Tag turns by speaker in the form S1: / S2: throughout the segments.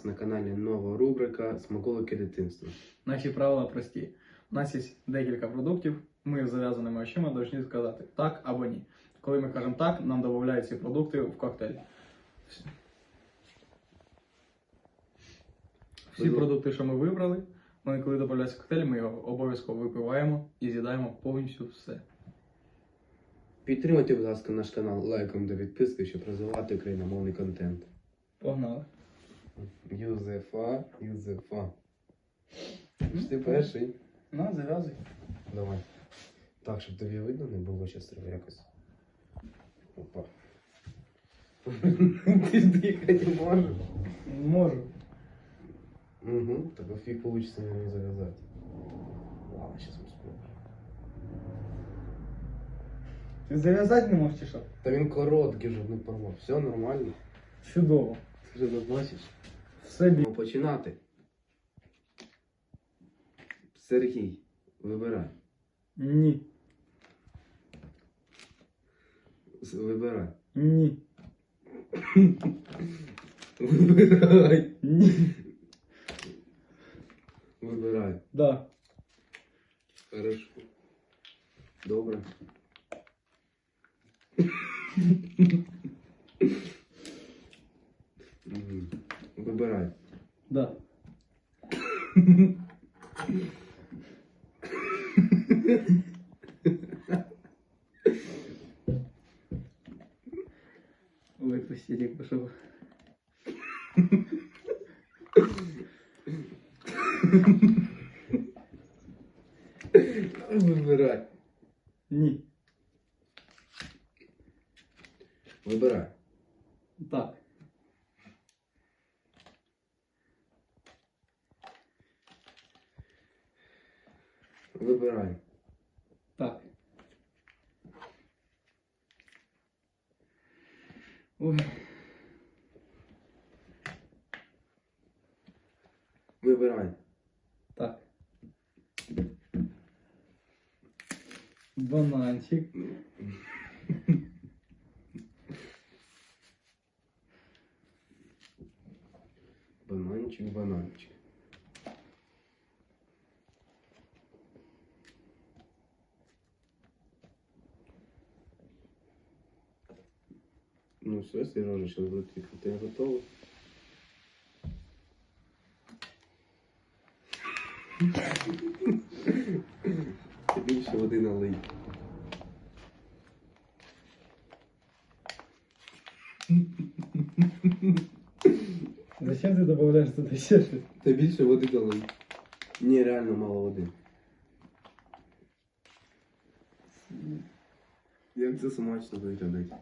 S1: нас на каналі нова рубрика Смаколики дитинства.
S2: Наші правила прості. У нас є декілька продуктів. Ми з зав'язаними очима повинні сказати так або ні. Коли ми кажемо так, нам додають ці продукти в коктейль. Всі- Всі продукти, що ми вибрали, вони коли додаються в коктейль, ми його обов'язково випиваємо і з'їдаємо повністю все.
S1: Підтримайте, будь ласка, наш канал лайком та підпискою, щоб розвивати україномовний контент.
S2: Погнали.
S1: Юзефа, Юзефа. Ж ти перший.
S2: На, зав'язуй.
S1: Давай. Так, щоб тобі видно не було, зараз треба якось. Опа. Ти ж дихати можеш.
S2: Можу.
S1: Угу, так фиг получится не завязать. Ладно, сейчас мы спробуем.
S2: Ти зав'язати не можеш чи що?
S1: Та він короткий, щоб не порвав. Все нормально.
S2: Чудово.
S1: Вже бачиш.
S2: Все бі.
S1: Ну, починати. Сергій, вибирай.
S2: Ні.
S1: Вибирай.
S2: Ні.
S1: Вибирай.
S2: Ні.
S1: Вибирай.
S2: Да.
S1: Хорошо. Добре. Мгм. Вибирай.
S2: Да. Выпусти реку, чтобы...
S1: Вибирай.
S2: Ні.
S1: Вибирай.
S2: Так.
S1: Вибирай. Ну все, Сережа, сейчас будет твій коктейль готовий. Ти більше води налий.
S2: Зачем ты добавляешь туда еще что-то?
S1: Та більше води налий. Ні, реально мало води. Як це смачно виглядить.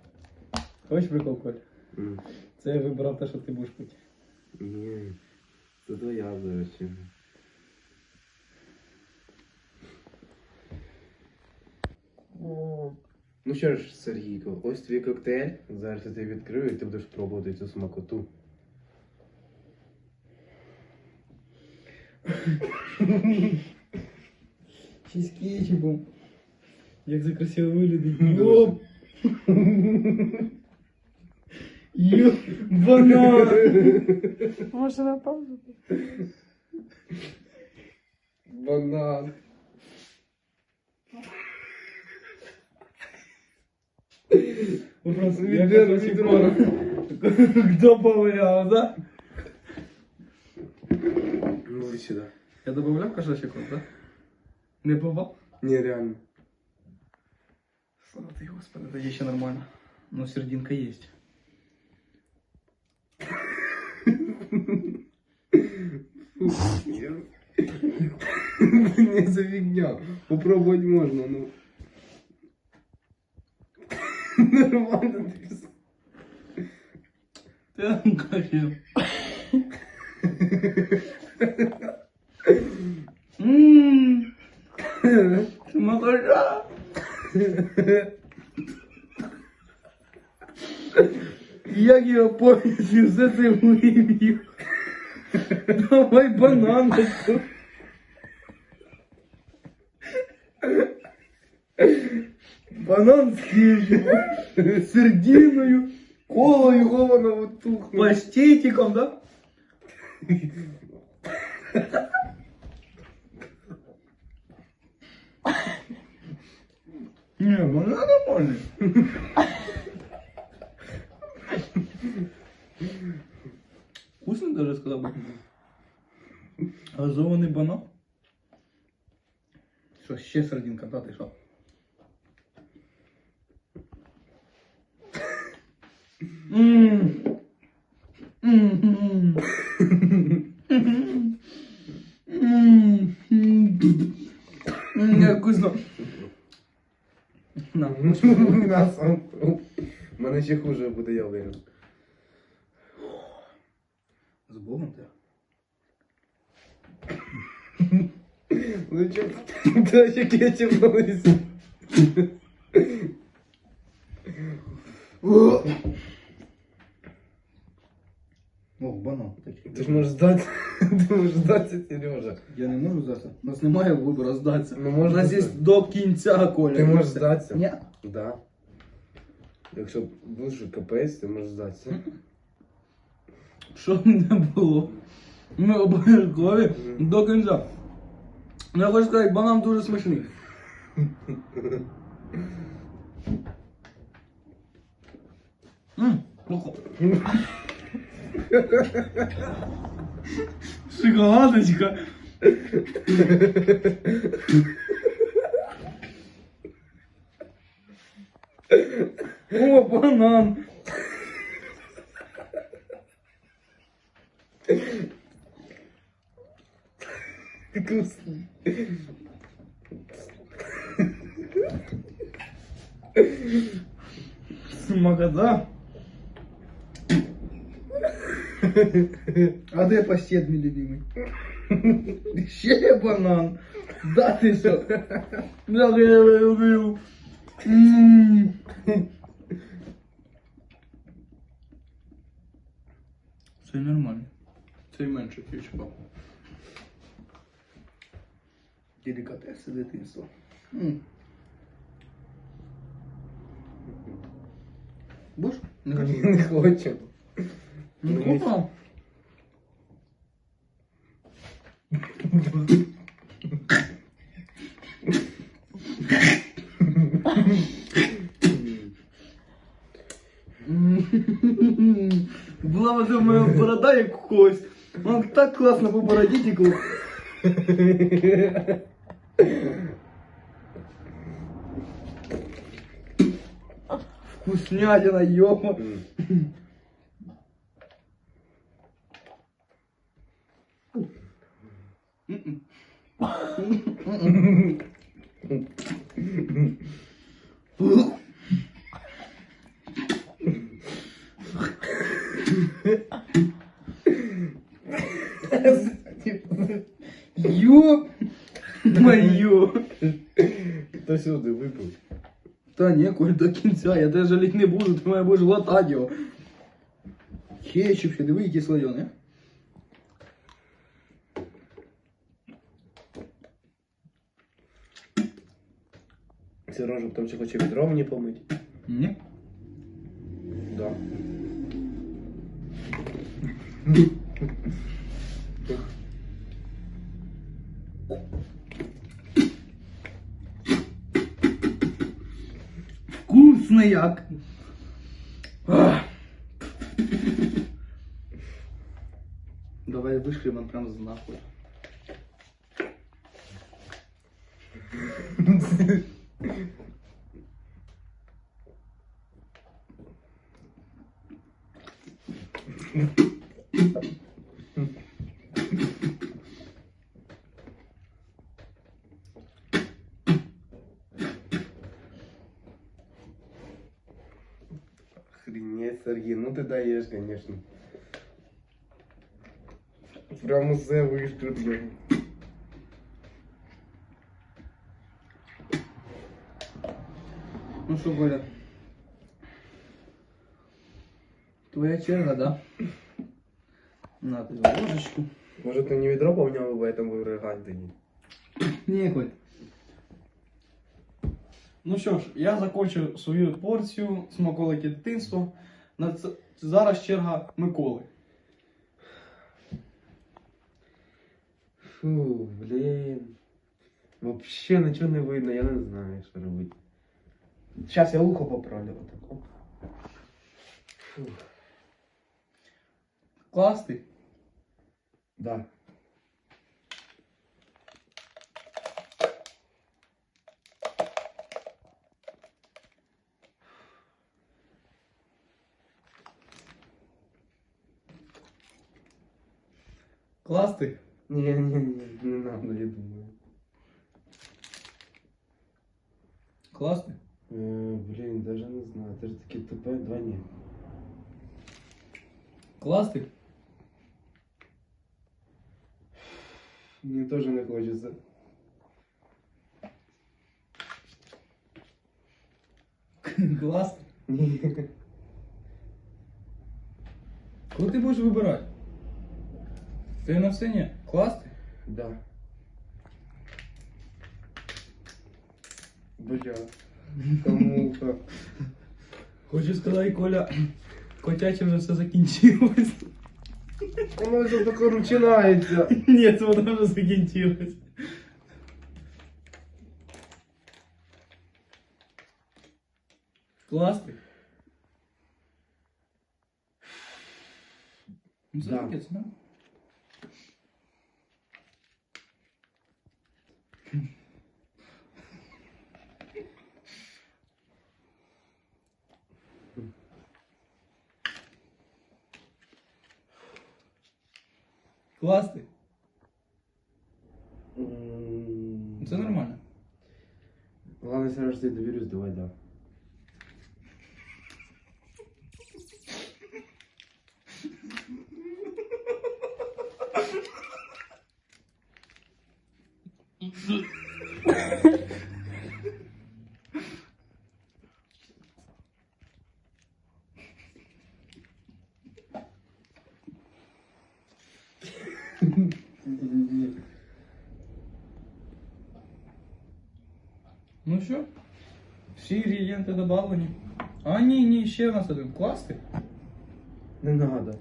S2: Хочеш прикол, Коль?
S1: М.
S2: Це я вибрав те, що ти будеш пити.
S1: Ні, це твоя зараз. Ну що ж, Сергійко, ось твій коктейль. Зараз я тебе відкрию і ти будеш пробувати цю смакоту.
S2: Ще з кетчупом. Як це красиво виглядить. Йоп! Йоп! Банан!
S3: Може на паузу?
S1: Банан.
S2: Вопрос,
S1: Відро,
S2: як це
S1: відро.
S2: Хто поваляв, да?
S1: Ну иди сюда.
S2: Я добавляв кашачок, да? Не попав?
S1: Не, реально.
S2: Слава ти, господи, тоді ще нормально. Ну, сердинка есть.
S1: Не за фигня. Попробовать можно, ну. Нормально ты.
S2: Ти каші. Ммм. Макаша. Як його повністю все це вивів. Давай бананочку. Банан з сердиною, колою,
S1: Ховано вот тут.
S2: паштетиком, да? Не, банан нормальный. Вкусный даже сказал бы. Газованный банан. Що, ще серединка, да, ти що? Ммм. Ммм. Ммм. Ммм, вкусно. На.
S1: М'ясо У мене ще хуже буде, я уверен.
S2: З Богом ти.
S1: Ну чё, ты ще кетчуп налisi.
S2: О, банан.
S1: Ти ж можеш здати, ти можеш здатися, Сережа.
S2: Я не можу здатися. У нас немає вибору здатися.
S1: Ну,
S2: У
S1: можна
S2: нас є
S1: здати.
S2: до кінця, Коля.
S1: Ти можеш здатися?
S2: Ні.
S1: Да. Якщо будеш капець, ти можеш здатися.
S2: Що б не було. Ми обов'язкові до кінця. Ну, я хочу сказати, банан дуже смачний. М, плохо. Шоколадочка. О, банан.
S1: Вкусно.
S2: Смакота. А де паштет, мій любимий? Ще банан. Да ти що? Я люблю. М. Це нормально. Це менше кетчупа. Делікатеси дитинства. Будеш? Не хочу.
S1: Не хочу.
S2: Ну,
S1: Ну,
S2: купа. Була б моя борода як когось. Он так класно по бороді текло. Вкуснятина, ёма.
S1: М.
S2: Ёп! Моё!
S1: Хто сюди випив?
S2: Та ні, Коль, до кінця, я тебе жаліть не буду, ти мене будеш глотати його. Кетчуп ще, диви, який слоєний.
S1: Сережа там ще хоче відро мені помити.
S2: Ні.
S1: Да.
S2: Вкусно як. Давай вишкребем прям з нахуй.
S1: Сергій, ну ти даєш, конечно. Прямо все вишкребли.
S2: Ну що, Коля? Твоя черга, да? На тобі ложечку.
S1: Може ти не відро повняв, бо я там виригань тоді.
S2: Ні, Коль. Ну що ж, я закончив свою порцію смаколики дитинства. На ц- Зараз черга Миколи.
S1: Фу, блін. Вообще нічого не видно, я не знаю, що робити. Зараз я ухо поправлю. Отак. оп. Фу.
S2: Класти.
S1: Да.
S2: Класти.
S1: Ні, ні, ні, не надо, я думаю.
S2: Класти.
S1: Е, блін, даже не знаю. Це ж таке тупе, два ні.
S2: Класти.
S1: Мені теж не хочеться.
S2: Класти.
S1: Ні.
S2: Коли ти будеш вибирати? Ти на все ні? Класти?
S1: Да. Бля. Кому-ка.
S2: Хочу сказати, Коля, котяче вже все закінчилось.
S1: Воно вже таке починається.
S2: Ні, воно вже закінчилось. Класти. Ну, це
S1: Да.
S2: таке, це, да? Класти. Це нормально.
S1: Ладно, все ж я довірюсь, давай, да.
S2: Ну що? Всі інгредієнти додавлені. А ні, ні, ще у нас один. Класти.
S1: Не надо.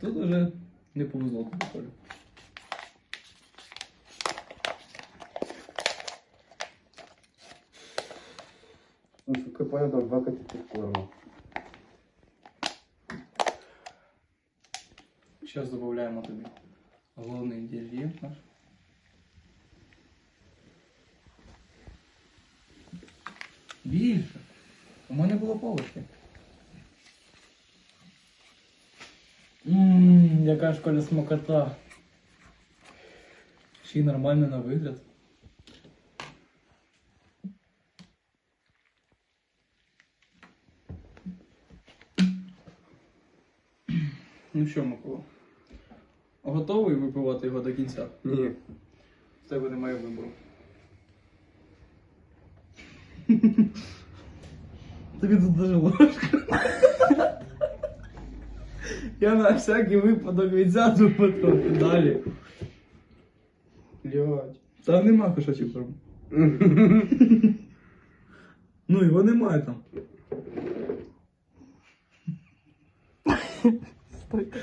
S2: Тут уже не повезло тобі, Коля.
S1: Ну, сука, понял, там два котики форму.
S2: Зараз додаємо тобі головний інгредієнт наш. Більше. У мене було полочки. Ммм, яка ж коля смакота. Ще й нормально на вигляд. Ну що, Микола? Готовий випивати його до кінця?
S1: Ні.
S2: В тебе немає вибору. Тобі тут даже ложка. Я на всякий випадок відзяду потрохи далі.
S1: Блядь.
S2: Там нема кошачів корму. Ну його немає там.
S3: Стойте.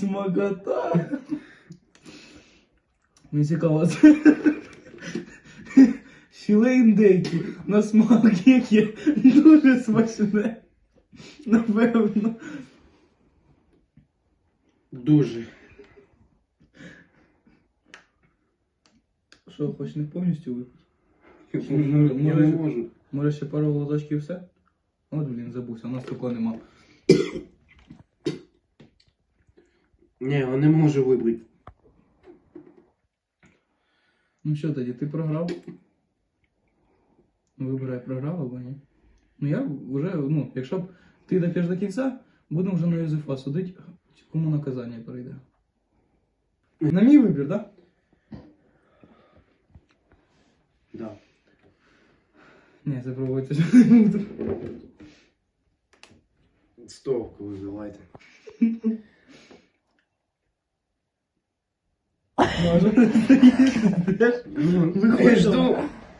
S2: Смакота. Мені цікаво, це філе індейки на смак яке дуже смачне. Напевно.
S1: Дуже.
S2: Що, хоч не повністю випити?
S1: Я не можу.
S2: Може ще пару глоточків і все? От, блін, забувся, у нас такого нема.
S1: Ні, я не можу вибити.
S2: Ну що тоді, ти програв? Ну, Вибирай, програв або ні. Ну я вже, ну, якщо б ти доп'єш до кінця, будемо вже на Юзефа судити, кому наказання прийде. На мій вибір, так? Да?
S1: Да.
S2: Ні, це пробуйте вже не буду.
S1: Стовку визивайте.
S2: Може, Ну,
S1: Виходь, жду.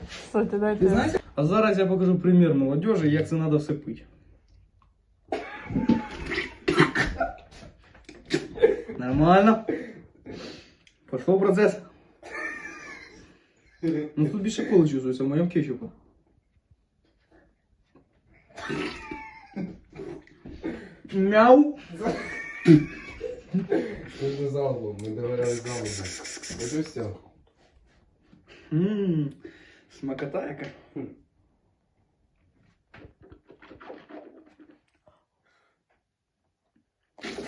S3: Кстати, дайте.
S2: Ти знаєш? А зараз я покажу примір молодежі, як це треба все пити. Нормально. Пошел процес. Ну тут більше коли чувствується в моєму кетчупу. Мяу.
S1: Ми ж залбом, ми договорились залбом. Ось все.
S2: Ммм, смакота яка.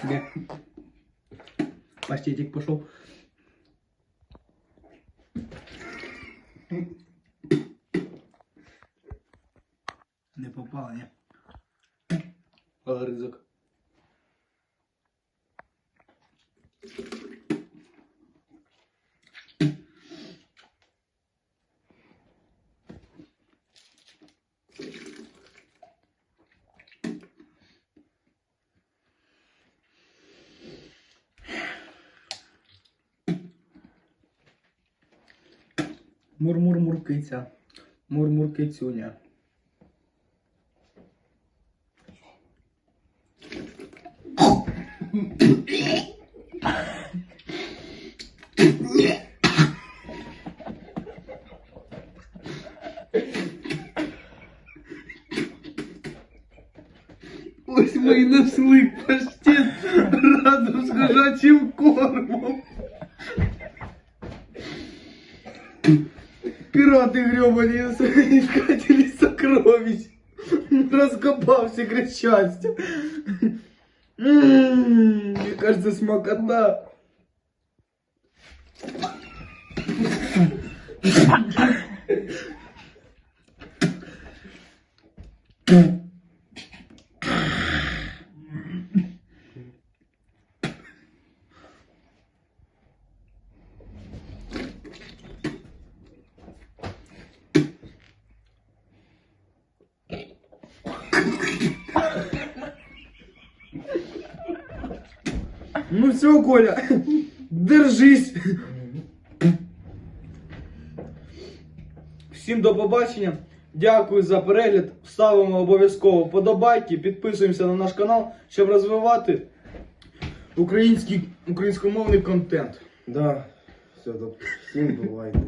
S2: Де? Паштетик пошел. Не попало, не? Огрызок. Мур-мур-муркиця. Мур-мур-кицюня. Ось ми і нашли паштет разом з кормом. Пираты гребаные, искатели сокровищ. Раскопал секрет счастья. М, Мне кажется, смакота. Ну все, Коля, держись. Всім до побачення. Дякую за перегляд. Ставимо обов'язково подобайки, підписуємося на наш канал, щоб розвивати український українськомовний контент.
S1: Да. Все, всім бувайте.